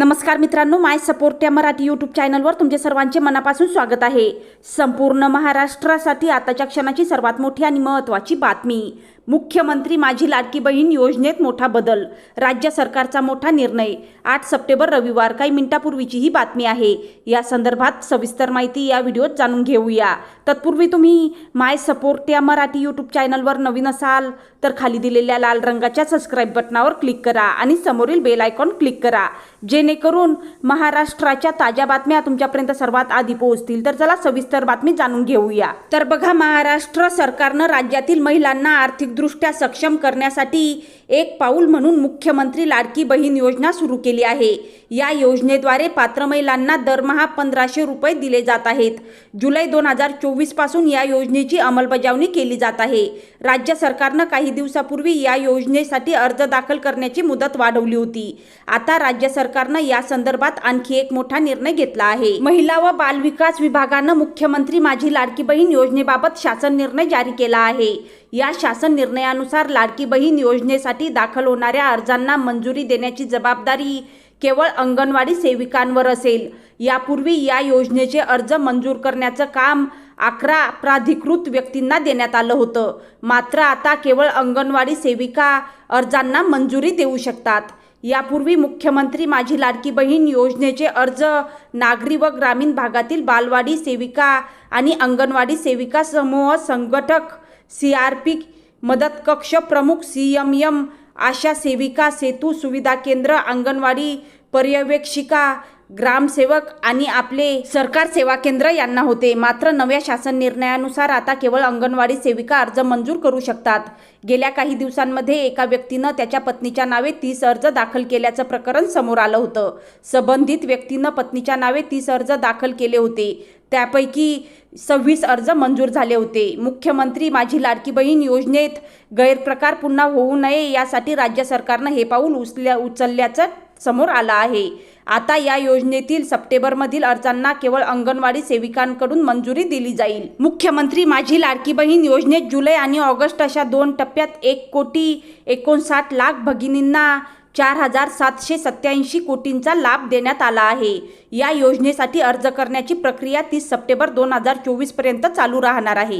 नमस्कार मित्रांनो माय सपोर्ट या मराठी यूट्यूब चॅनलवर तुमचे सर्वांचे मनापासून स्वागत आहे. संपूर्ण महाराष्ट्रासाठी आताच्या क्षणाची सर्वात मोठी आणि महत्त्वाची बातमी. मुख्यमंत्री माझी लाडकी बहीण योजनेत मोठा बदल. राज्य सरकारचा मोठा निर्णय. आठ सप्टेंबर रविवार काही मिनिटापूर्वीची ही बातमी आहे. या संदर्भात सविस्तर माहिती या व्हिडिओत जाणून घेऊया. तत्पूर्वी तुम्ही माय सपोर्ट या मराठी यूट्यूब चॅनलवर नवीन असाल तर खाली दिलेल्या लाल रंगाच्या सबस्क्राईब बटनावर क्लिक करा आणि समोरील बेल आयकॉन क्लिक करा. जेणेकरून महाराष्ट्राच्या ताज्या बातम्या तुमच्यापर्यंत सर्वात आधी पोहोचतील. तर चला सविस्तर बातमी जाणून घेऊया. तर बघा महाराष्ट्र सरकारनं राज्यातील महिलांना आर्थिक आर्थिकदृष्ट्या सक्षम करण्यासाठी एक पाऊल म्हणून मुख्यमंत्री लाडकी बहीण योजना सुरू केली आहे. या योजनेद्वारे पात्र महिलांना दरमहा पंधराशे रुपये दिले जात आहेत. जुलै दोन हजार चोवीसपासून या योजनेची अंमलबजावणी केली जात आहे. राज्य सरकारनं काही दिवसापूर्वी या योजनेसाठी अर्ज दाखल करण्याची मुदत वाढवली होती. आता राज्य सरकारनं या संदर्भात आणखी एक मोठा निर्णय घेतला आहे. महिला व बालविकास विभागानं मुख्यमंत्री माझी लाडकी बहीण योजनेबाबत शासन निर्णय जारी केला आहे. या शासन निर्णयानुसार लाडकी बहीण योजनेसाठी दाखल होणाऱ्या अर्जांना मंजुरी देण्याची जबाबदारी केवळ अंगणवाडी सेविकांवर असेल. यापूर्वी या योजनेचे अर्ज मंजूर करण्याचं काम अकरा प्राधिकृत व्यक्तींना देण्यात आलं होतं. मात्र आता केवळ अंगणवाडी सेविका अर्जांना मंजुरी देऊ शकतात. यापूर्वी मुख्यमंत्री माझी लाडकी बहीण योजनेचे अर्ज नागरी व ग्रामीण भागातील बालवाडी सेविका आणि अंगणवाडी सेविका समूह संघटक सी आर पी मदत कक्ष प्रमुख सी एम एम आशा सेविका सेतू सुविधा केंद्र अंगणवाडी पर्यवेक्षिका ग्रामसेवक आणि आपले सरकार सेवा केंद्र यांना होते. मात्र नव्या शासन निर्णयानुसार आता केवळ अंगणवाडी सेविका अर्ज मंजूर करू शकतात. गेल्या काही दिवसांमध्ये एका व्यक्तीनं त्याच्या पत्नीच्या नावे तीस अर्ज दाखल केल्याचं प्रकरण समोर आलं होतं. संबंधित व्यक्तीनं पत्नीच्या नावे तीस अर्ज दाखल केले होते. त्यापैकी सव्वीस अर्ज मंजूर झाले होते. मुख्यमंत्री माझी लाडकी बहीण योजनेत गैरप्रकार पुन्हा होऊ नये यासाठी राज्य सरकारनं हे पाऊल उचल्या उचलल्याचं समोर आलं आहे. आता या योजनेतील सप्टेंबरमधील अर्जांना केवळ अंगणवाडी सेविकांकडून मंजुरी दिली जाईल. मुख्यमंत्री माझी लाडकी बहीण योजनेत जुलै आणि ऑगस्ट अशा दोन टप्प्यात एक कोटी एकोणसाठ लाख भगिनींना चार हजार सातशे सत्याऐंशी कोटींचा लाभ देण्यात आला आहे. या योजनेसाठी अर्ज करण्याची प्रक्रिया तीस सप्टेंबर दोन हजार चोवीसपर्यंत चालू राहणार आहे.